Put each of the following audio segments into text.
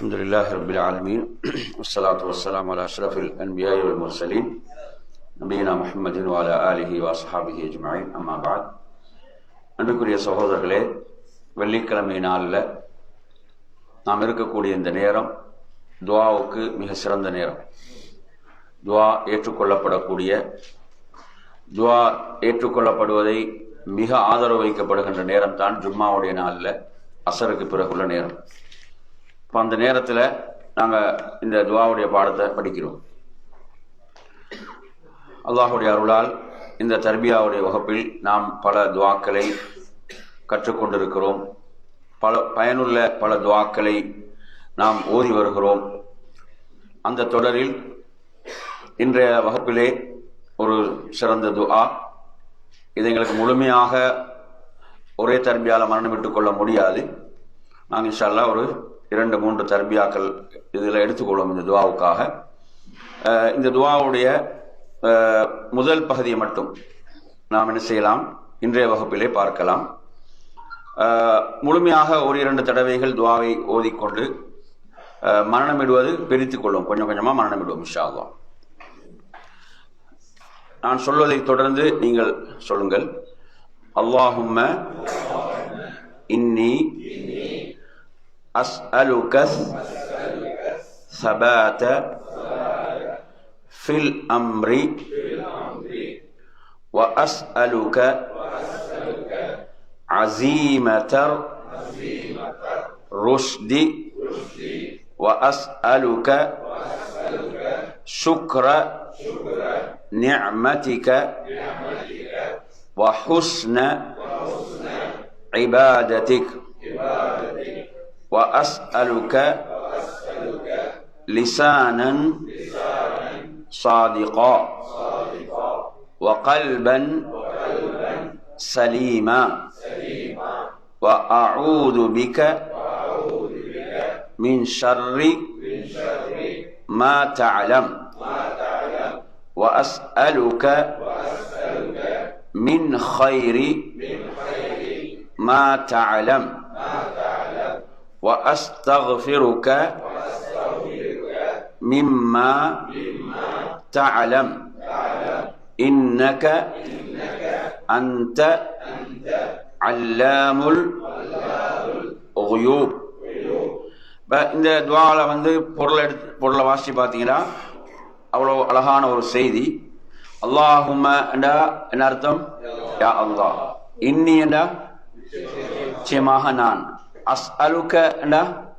الحمد لله رب العالمين والصلاة والسلام على أشرف الأنبياء والمرسلين நபீனா முஹம்மதின் வால ஆலிஹி வாசஹாபிஹி அஜ்மாயின் அம்மா பாத் அன்புக்குரிய சகோதரர்களே வெள்ளிக்கிழமை நாளில் நாம் இருக்கக்கூடிய இந்த நேரம் துவாவுக்கு மிக சிறந்த நேரம் துவா ஏற்றுக்கொள்ளப்படக்கூடிய துவா ஏற்றுக்கொள்ளப்படுவதை மிக ஆதரவு வைக்கப்படுகின்ற நேரம் தான் ஜும்மாவுடைய நாளில் அசருக்கு பிறகுள்ள நேரம் இப்போ அந்த நேரத்தில் நாங்கள் இந்த துவாவுடைய பாடத்தை படிக்கிறோம். அல்லாஹுடைய அருளால் இந்த தர்பியாவுடைய வகுப்பில் நாம் பல துவாக்களை கற்றுக்கொண்டிருக்கிறோம். பல பயனுள்ள பல துவாக்களை நாம் ஓதி வருகிறோம். அந்த தொடரில் இன்றைய வகுப்பிலே ஒரு சிறந்த துஆ இது எங்களுக்கு முழுமையாக ஒரே தர்பியால் மரணம் விட்டுக்கொள்ள முடியாது. நாங்கள் இன்ஷால்லா ஒரு இரண்டு மூன்று தர்பியாக்கள் இதில் எடுத்துக்கொள்வோம் இந்த துவாவுக்காக. இந்த துவாவுடைய முதல் பகுதியை மட்டும் நாம் என்ன செய்யலாம்? இன்றைய வகுப்பிலே பார்க்கலாம். முழுமையாக ஒரு இரண்டு தடவைகள் துவாவை ஓதிக்கொண்டு மரணமிடுவது பிரித்துக் கொள்ளும் கொஞ்சம் கொஞ்சமாக மரணமிடுவோம் இன்ஷா நான் சொல்வதை தொடர்ந்து நீங்கள் சொல்லுங்கள். அல்லாஹும்ம இன்னி أسألك ثبات في الأمر وأسألك عزيمة رشد وأسألك شكر نعمتك وحسن عبادتك. وأسألك لسانا صادقا وقلبا سليما وأعوذ بك من شر ما تعلم وأسألك من خير ما تعلم وأستغفرك مما تعلم إنك أنت علام الغيوب இப்ப இந்த துவாவில் வந்து பொருளை எடுத்து பொருளை வாசித்து பார்த்தீங்கன்னா அவ்வளோ அழகான ஒரு செய்தி அல்லாஹும்ம என்றா என்ன அர்த்தம் யா அல்லாஹ் இன்னி என்றா நிச்சயமாக நான் அஸ் அலுக்கண்டா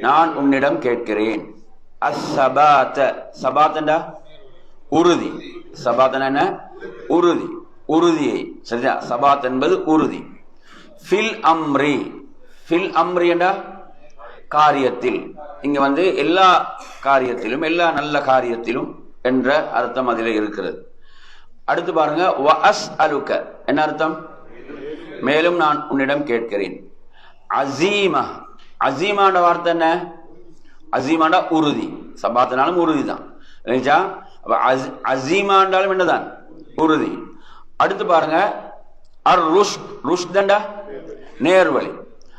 நான் உன்னிடம் கேட்கிறேன். அஸ் சபாத்த சபாத்தண்டா? உறுதி. சபாத்தன என்ன? உறுதி. உறுதியை. சரியா சபாத் என்பது உறுதி. ஃபில் அம்ரி. ஃபில் அம்ரி என்றா? காரியத்தில். இங்க வந்து எல்லா காரியத்திலும் எல்லா நல்ல காரியத்திலும் என்ற அர்த்தம் அதில் இருக்கிறது. அடுத்து பாருங்க அஸ் அலுக்க என்ன அர்த்தம்? மேலும் நான் உன்னிடம் கேட்கிறேன். அசீமா. அசீமாண்ட வார்த்தை என்ன? அசீமாண்டா உறுதி. சபாத்தினாலும் உறுதி தான் இல்லைங்களா அஸ் அசீமாண்டாலும் என்னதான்? உறுதி. அடுத்து பாருங்க. அர் ருஷ் ருஷ்தண்டா நேர்வழி.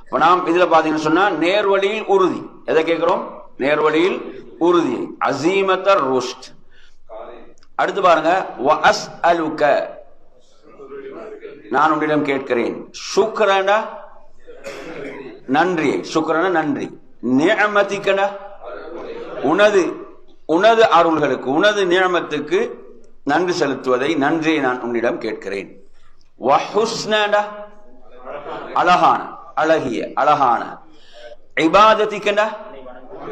இப்போ நாம் இதில் பார்த்தீங்கன்னு சொன்னால் நேர்வழியில் உறுதி. எதை கேட்குறோம்? நேர்வழியில் உறுதி. அசீமத்தர் ருஷ்ட் அடுத்து பாருங்க. வ அஸ் அலுக்க நான் உன்னிடம் கேட்கிறேன். சுக்கரண்டா நன்றி. சுக்கரன நன்றி. நியமத்திக்கட? உனது உனது அருள்களுக்கு உனது நியமத்துக்கு நன்றி செலுத்துவதை நன்றியை நான் உன்னிடம் கேட்கிறேன். அழகான அழகிய அழகான. இபாதத்திக்கட?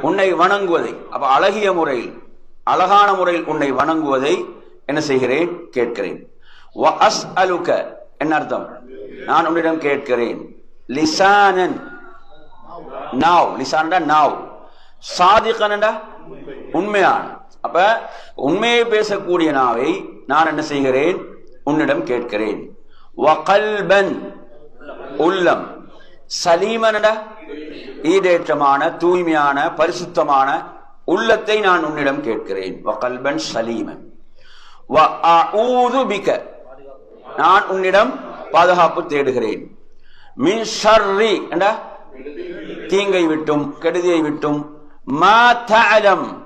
உன்னை வணங்குவதை அப்ப அழகிய முறையில் அழகான முறையில் உன்னை வணங்குவதை என்ன செய்கிறேன்? கேட்கிறேன். வ அஸ் என்ன அர்த்தம்? நான் உன்னிடம் கேட்கிறேன். லிசானன் நாவ் லிசான்டா நாவ் சாதிக்கனடா உண்மையான. அப்ப உண்மையை பேசக்கூடிய நாவை நான் என்ன செய்கிறேன்? உன்னிடம் கேட்கிறேன். வகல்பன் உள்ளம். சலீமனடா ஈடேற்றமான தூய்மையான பரிசுத்தமான உள்ளத்தை நான் உன்னிடம் கேட்கிறேன். வகல்பன் சலீமன். வ நான் உன்னிடம் பாதுகாப்பு தேடுகிறேன். மின் ஷர்ரி என்றா தீங்கை விட்டும் கெடுதியை விட்டும் மா தஅலம்.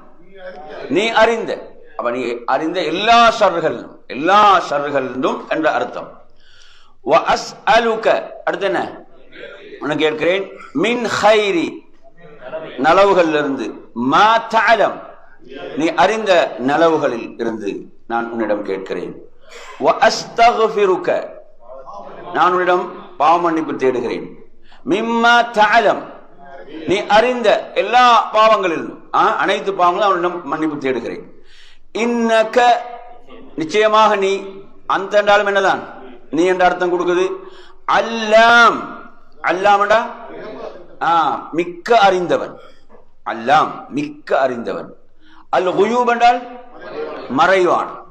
நீ அறிந்த அப்ப நீ அறிந்த எல்லா சர்களும் எல்லா சர்களும் என்ற அர்த்தம். வ அடுத்து என்ன? உனக்கு கேட்கிறேன் மின் ஹைரி நலவுகள் இருந்து மா நீ அறிந்த நலவுகளில் இருந்து நான் உன்னிடம் கேட்கிறேன். நான் உன்னிடம் பாவ மன்னிப்பு தேடுகிறேன். மிம்மா தஅலம். நீ அறிந்த எல்லா பாவங்களிலும் ஆ, அனைத்து பாவங்களும் அவனிடம் மன்னிப்பு தேடுகிறேன். இன்னக்க நிச்சயமாக நீ அந்த என்றாலும் என்னதான்? நீ என்ற அர்த்தம் கொடுக்குது. அல்லாம். அல்லாமடா ஆ மிக்க அறிந்தவன். அல்லாம் மிக்க அறிந்தவன். அல் குயூப் என்றால்? மறைவான்.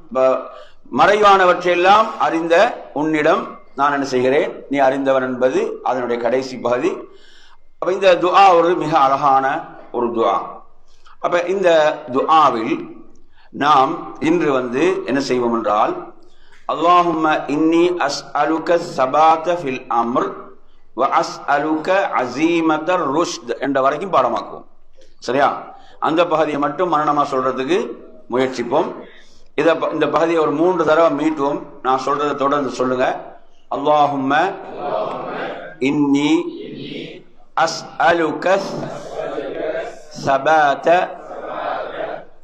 மறைவானவற்றையெல்லாம் அறிந்த உன்னிடம் நான் என்ன செய்கிறேன்? நீ அறிந்தவன் என்பது அதனுடைய கடைசி பகுதி. அப்ப இந்த துஆ ஒரு மிக அழகான ஒரு துஆ. அப்ப இந்த துஆவில் நாம் இன்று வந்து என்ன செய்வோம் என்றால் அல்லாஹும்ம இன்னி அஸ் அலுக சபாத ஃபில் அம்ர் வ அஸ்அலுக அசீமத ருஷ்த் என்ற வரைக்கும் பாடமாக்குவோம். சரியா? அந்த பகுதியை மட்டும் மரணமா சொல்றதுக்கு முயற்சிப்போம். இதை இந்த பகுதியை ஒரு மூன்று தடவை மீட்டுவோம். நான் சொல்றதை தொடர்ந்து சொல்லுங்கள் அல்லாஹும்ம இன்னி அஸ்அலுக ثبات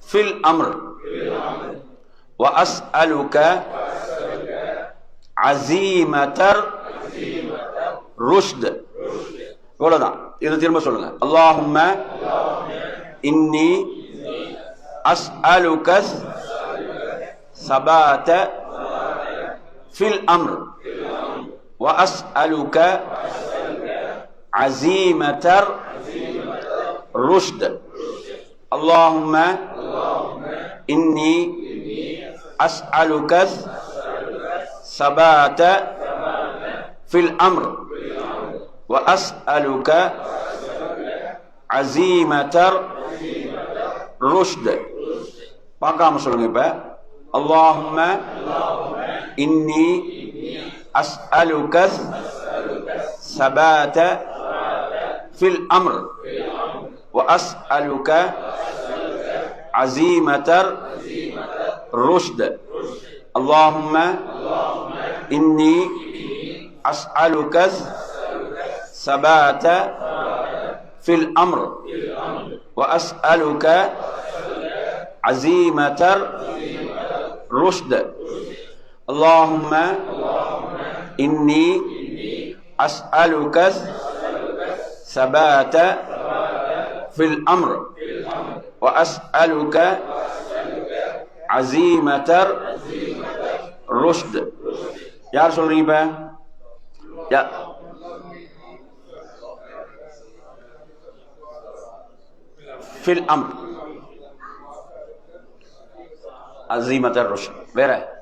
في الأمر وأسألك عزيمة الرشد இவ்வளவுதான் இது திரும்ப சொல்லுங்க அல்லாஹும்ம இன்னி அஸ்அலுக ثبات في الأمر وأسألك عزيمة رشد اللهم إني أسألك ثبات في الأمر. وأسألك عزيمة رشد بقى مسلمين اللهم إني أسألك ثبات في الأمر. وأسألك عزيمة الرشد. اللهم إني أسألك ثبات في الأمر. وأسألك عزيمة الرشد. اللهم إني أسألك ثبات في الأمر وأسألك عزيمة الرشد. يا رسول الربا يا في الأمر. عزيمة الرشد. بره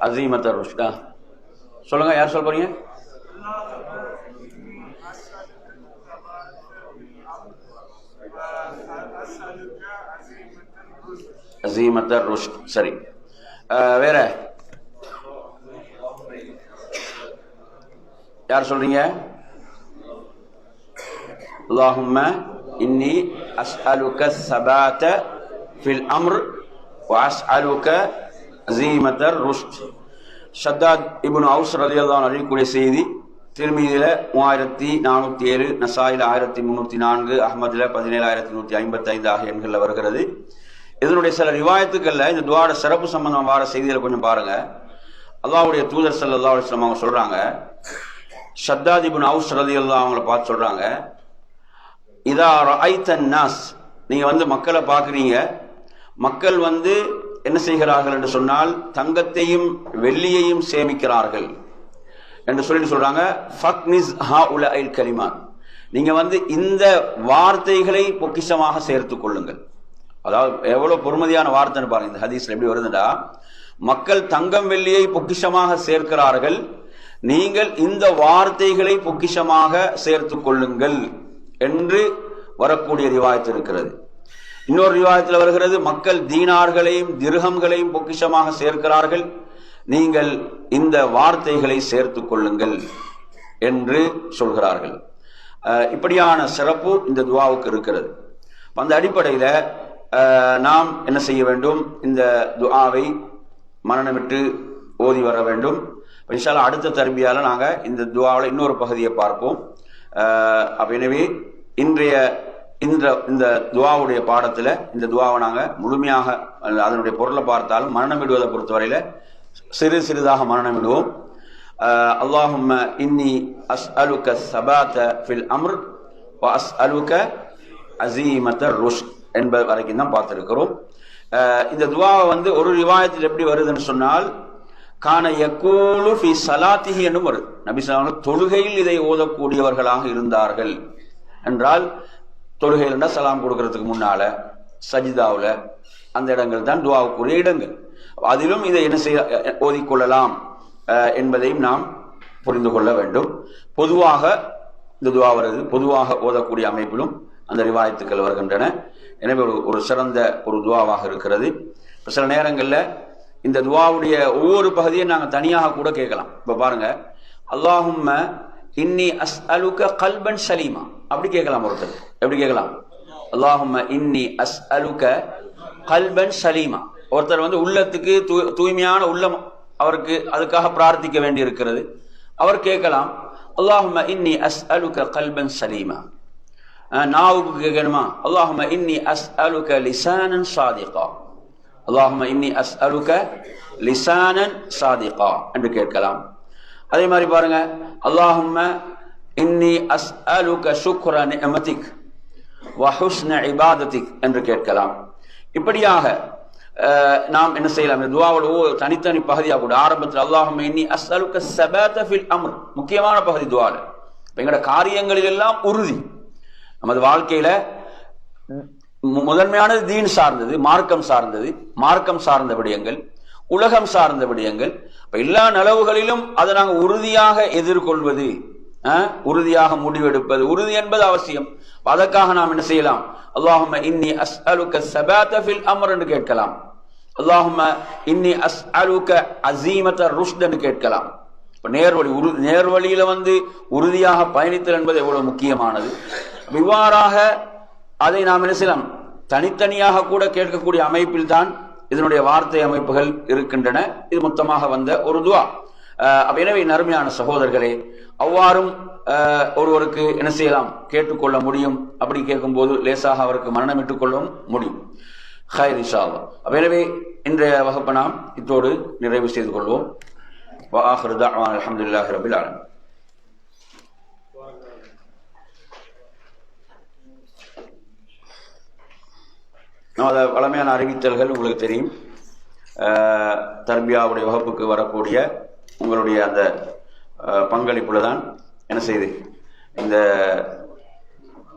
عزيمة الرشد ஆ. சொல்லுங்க யார் சொல்ல போறீங்க அசீமத்த ருஷ்ட் சரி அஹ், வேற யார் சொல்றீங்க اللهم إني أسألك الثبات في الأمر وأسألك அசீமத்தர் ருஷ்ட். ஷத்தாத் இபுன் அவுஸ் ரலியல்லான் அறிவிக்கூடிய செய்தி திருமீதியில் மூவாயிரத்தி நானூற்றி ஏழு நசாயில் ஆயிரத்தி முந்நூற்றி நான்கு அஹமதில் பதினேழாயிரத்தி நூற்றி ஐம்பத்தைந்து ஆகிய எண்களில் வருகிறது. இதனுடைய சில ரிவாயத்துக்களில் இந்த துவாட சிறப்பு சம்பந்தம் வார செய்திகளை கொஞ்சம் பாருங்கள் அல்லாவுடைய தூதர் சல்லா அலுவலம் அவங்க சொல்கிறாங்க ஷத்தாதிபுன் அவுஸ் ரதியல்லா அவங்கள பார்த்து சொல்கிறாங்க இதா ஐத்தன் நாஸ். நீங்கள் வந்து மக்களை பார்க்குறீங்க. மக்கள் வந்து என்ன செய்கிறார்கள் என்று சொன்னால் தங்கத்தையும் வெள்ளியையும் சேமிக்கிறார்கள். என்று சொல்லிட்டு சொல்றாங்க? உல கலிமான். நீங்க வந்து இந்த வார்த்தைகளை பொக்கிஷமாக சேர்த்துக் கொள்ளுங்கள். அதாவது எவ்வளவு பொறுமதியான வார்த்தைன்னு பாருங்க இந்த ஹதீஸ்ல எப்படி வருதுடா மக்கள் தங்கம் வெள்ளியை பொக்கிஷமாக சேர்க்கிறார்கள். நீங்கள் இந்த வார்த்தைகளை பொக்கிஷமாக சேர்த்துக் கொள்ளுங்கள் என்று வரக்கூடிய ரிவாயத்து இருக்கிறது. இன்னொரு விவாதத்தில் வருகிறது மக்கள் தீனார்களையும் திருகங்களையும் பொக்கிஷமாக சேர்க்கிறார்கள். நீங்கள் இந்த வார்த்தைகளை சேர்த்து கொள்ளுங்கள் என்று சொல்கிறார்கள். இப்படியான சிறப்பு இந்த துவாவுக்கு இருக்கிறது. அந்த அடிப்படையில் நாம் என்ன செய்ய வேண்டும்? இந்த துவாவை மரணமிட்டு ஓதி வர வேண்டும். இன்ஷால்லா அடுத்த தர்பியால நாங்கள் இந்த துவாவில் இன்னொரு பகுதியை பார்ப்போம். அஹ், எனவே இன்றைய இந்த இந்த துவாவுடைய பாடத்தில் இந்த துவாவை நாங்கள் முழுமையாக அதனுடைய பொருளை பார்த்தாலும் மரணமிடுவதை பொறுத்தவரையில் சிறு சிறிதாக மரணமிடுவோம். அஹ், அல்லாஹும்ம இன்னி அலுக்க சபாத்த ஃபில் அம்ர் அஸ் அலுக்க அசீமத்த ருஷ் என்பது வரைக்கும் தான் பார்த்துருக்கிறோம். இந்த துவாவை வந்து ஒரு ரிவாயத்தில் எப்படி வருதுன்னு சொன்னால் கான எக்கோலு ஃபி சலாத்திஹி என்னும் வருது நபி ஸல்லல்லாஹு தொழுகையில் இதை ஓதக்கூடியவர்களாக இருந்தார்கள். என்றால் தொழுகையில் சலாம் கொடுக்கறதுக்கு முன்னால சஜிதாவில் அந்த இடங்கள் தான் துவாவுக்குரிய இடங்கள். அதிலும் இதை என்ன செய்ய ஓதிக்கொள்ளலாம் என்பதையும் நாம் புரிந்து கொள்ள வேண்டும். பொதுவாக இந்த துவா வருது பொதுவாக ஓதக்கூடிய அமைப்பிலும் அந்த ரிவாயத்துக்கள் வருகின்றன. எனவே ஒரு ஒரு சிறந்த ஒரு துவாவாக இருக்கிறது. சில நேரங்களில் இந்த துவாவுடைய ஒவ்வொரு பகுதியும் நாங்கள் தனியாக கூட கேட்கலாம். இப்போ பாருங்கள் அல்லாஹும்ம இன்னி அஸ் அலுக கல்பன் சலீமா. அப்படி கேட்கலாம் ஒருத்தர். எப்படி கேட்கலாம்? அல்லாஹும் இன்னி அஸ் அலுக கல்பன் சலீமா. ஒருத்தர் வந்து உள்ளத்துக்கு தூ தூய்மையான உள்ளம் அவருக்கு அதுக்காக பிரார்த்திக்க வேண்டி இருக்கிறது அவர் கேட்கலாம் அல்லாஹும் இன்னி அஸ் அலுக கல்பன் சலீமா. நாவுக்கு கேட்கணுமா? அல்லாஹும் இன்னி அஸ் அலுக லிசானன் சாதிகா. அல்லாஹும் இன்னி அஸ் அலுக லிசானன் சாதிகா. என்று கேட்கலாம். அதே மாதிரி பாருங்க. அல்லாஹும் இன்னி அஸ் அலுக சுக்ர நிஅமதிக் வஹுஸ்ன இபாதத்திக் என்று கேட்கலாம். இப்படியாக நாம் என்ன செய்யலாம்? துவாவோட தனித்தனி பகுதியாக கூட ஆரம்பத்தில் அல்லாஹும் இன்னி அஸ்அலுக சபாத ஃபில் அம்ர் முக்கியமான பகுதி துவால. எங்களோட காரியங்களில் எல்லாம் உறுதி. நமது வாழ்க்கையில மு- முதன்மையானது தீன் சார்ந்தது மார்க்கம் சார்ந்தது மார்க்கம் சார்ந்த விடயங்கள் உலகம் சார்ந்த விடயங்கள் இப்ப எல்லா நலவுகளிலும் அதை நாங்கள் உறுதியாக எதிர்கொள்வது உறுதியாக முடிவெடுப்பது. உறுதி என்பது அவசியம். அதற்காக நாம் என்ன செய்யலாம்? அல்லாஹும்ம இன்னி அஸ்அலுக சபாத ஃபில் அமர் என்று கேட்கலாம். அல்லாஹும்ம இன்னி அஸ் அலுக்க ருஷ்த் என்று கேட்கலாம். இப்போ நேர்வழி உரு நேர்வழியில வந்து உறுதியாக பயணித்தல் என்பது எவ்வளவு முக்கியமானது? இவ்வாறாக அதை நாம் என்ன செய்யலாம்? தனித்தனியாக கூட கேட்கக்கூடிய அமைப்பில் தான் இதனுடைய வார்த்தை அமைப்புகள் இருக்கின்றன. இது மொத்தமாக வந்த ஒரு துவா. எனவே நருமையான சகோதரர்களே அவ்வாறும் ஒருவருக்கு என்ன செய்யலாம்? கேட்டுக்கொள்ள முடியும். அப்படி கேட்கும்போது லேசாக அவருக்கு மரணம் இட்டுக்கொள்ளவும் முடியும். ஹயர் இஷாவா எனவே இன்றைய வகுப்பை நாம் இத்தோடு நிறைவு செய்து கொள்வோம். வாஹர் தான் அலமதுல்லாஹ் ரபில் ஆலம் நமது வளமையான அறிவித்தல்கள் உங்களுக்கு தெரியும். தர்பியாவுடைய வகுப்புக்கு வரக்கூடிய உங்களுடைய அந்த பங்களிப்பில் பங்களிப்புல தான் என்ன செய்யுது இந்த